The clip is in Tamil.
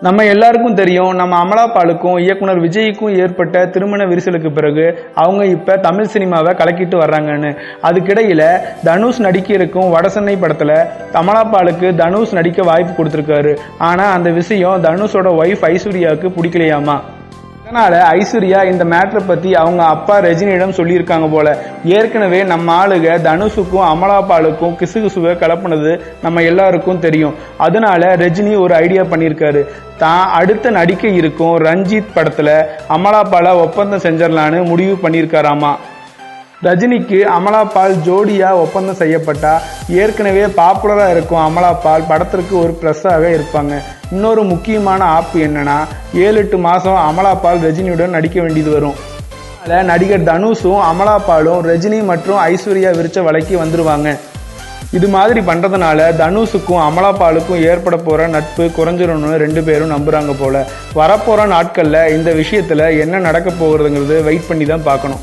நம்ம எல்லாருக்கும் தெரியும் நம்ம அமலாபாலுக்கும் இயக்குனர் விஜய்க்கும் ஏற்பட்ட திருமண விரிசலுக்கு பிறகு அவங்க இப்ப தமிழ் சினிமாவை கலக்கிட்டு வர்றாங்கன்னு. அதுக்கிடையில தனுஷ் நடிக்க இருக்கும் வடசென்னை படத்துல அமலாபாலுக்கு தனுஷ் நடிக்க வாய்ப்பு கொடுத்துருக்காரு. ஆனா அந்த விஷயம் தனுஷோட ஒய்ஃப் ஐஸ்வர்யாவுக்கு பிடிக்கலையாமா? அதனால ஐஸ்வர்யா இந்த மேட்ரை பத்தி அவங்க அப்பா ரஜினியிடம் சொல்லியிருக்காங்க போல. ஏற்கனவே நம்ம ஆளுக தனுஷுக்கும் அமலாபாலுக்கும் கிசுகிசுவை கலப்புனது நம்ம எல்லாருக்கும் தெரியும். அதனால ரஜினி ஒரு ஐடியா பண்ணியிருக்காரு. தான் அடுத்த நடிக்க இருக்கும் ரஞ்சித் படத்துல அமலாபாலை ஒப்பந்தம் செஞ்சிடலான்னு முடிவு பண்ணியிருக்காராமா. ரஜினிக்கு அமலாபால் ஜோடியாக ஒப்பந்தம் செய்யப்பட்டா. ஏற்கனவே பாப்புலராக இருக்கும் அமலாபால் படத்திற்கு ஒரு ப்ளஸ்ஸாக இருப்பாங்க. இன்னொரு முக்கியமான ஆப்பு என்னன்னா ஏழு எட்டு மாசம் அமலாபால் ரஜினியுடன் நடிக்க வேண்டியது வரும். அதில் நடிகர் தனுஷும் அமலாபாலும் ரஜினி மற்றும் ஐஸ்வர்யா விரிச்ச வலைக்கு வந்துருவாங்க. இது மாதிரி பண்ணுறதுனால தனுஷுக்கும் அமலாபாலுக்கும் ஏற்பட போகிற நட்பு குறைஞ்சிரும்னு ரெண்டு பேரும் நம்புகிறாங்க போல. வரப்போகிற நாட்களில் இந்த விஷயத்தில் என்ன நடக்க போகிறதுங்கிறது வெயிட் பண்ணி தான் பார்க்கணும்.